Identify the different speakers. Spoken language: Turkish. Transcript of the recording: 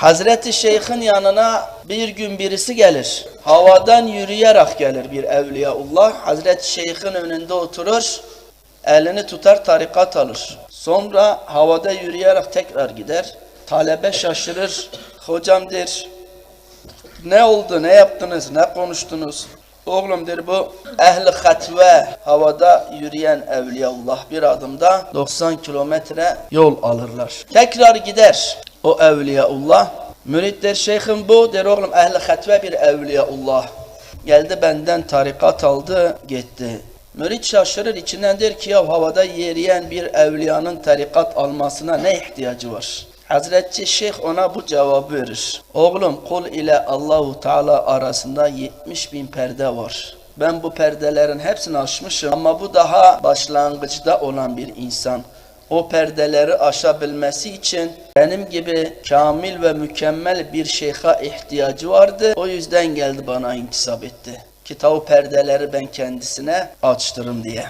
Speaker 1: Hazreti Şeyh'in yanına bir gün birisi gelir. Havadan yürüyerek gelir bir evliyaullah. Hazreti Şeyh'in önünde oturur. Elini tutar tarikat alır. Sonra havada yürüyerek tekrar gider. Talebe şaşırır. Hocam der. Ne oldu? Ne yaptınız? Ne konuştunuz? Oğlum der bu ehli hatve havada yürüyen evliyaullah bir adımda 90 kilometre yol alırlar. Tekrar gider o evliyaullah. Mürit der şeyhim bu der oğlum ehli hatve bir evliyaullah. Geldi benden tarikat aldı gitti. Mürit şaşırır içinden der ki ya havada yürüyen bir evliyanın tarikat almasına ne ihtiyacı var? Hazreti Şeyh ona bu cevabı verir. Oğlum kul ile Allahu Teala arasında 70 bin perde var. Ben bu perdelerin hepsini aşmışım ama bu daha başlangıçta olan bir insan. O perdeleri aşabilmesi için benim gibi kamil ve mükemmel bir şeyha ihtiyacı vardı. O yüzden geldi bana intisap etti. Ki ta o perdeleri ben kendisine açtırım diye.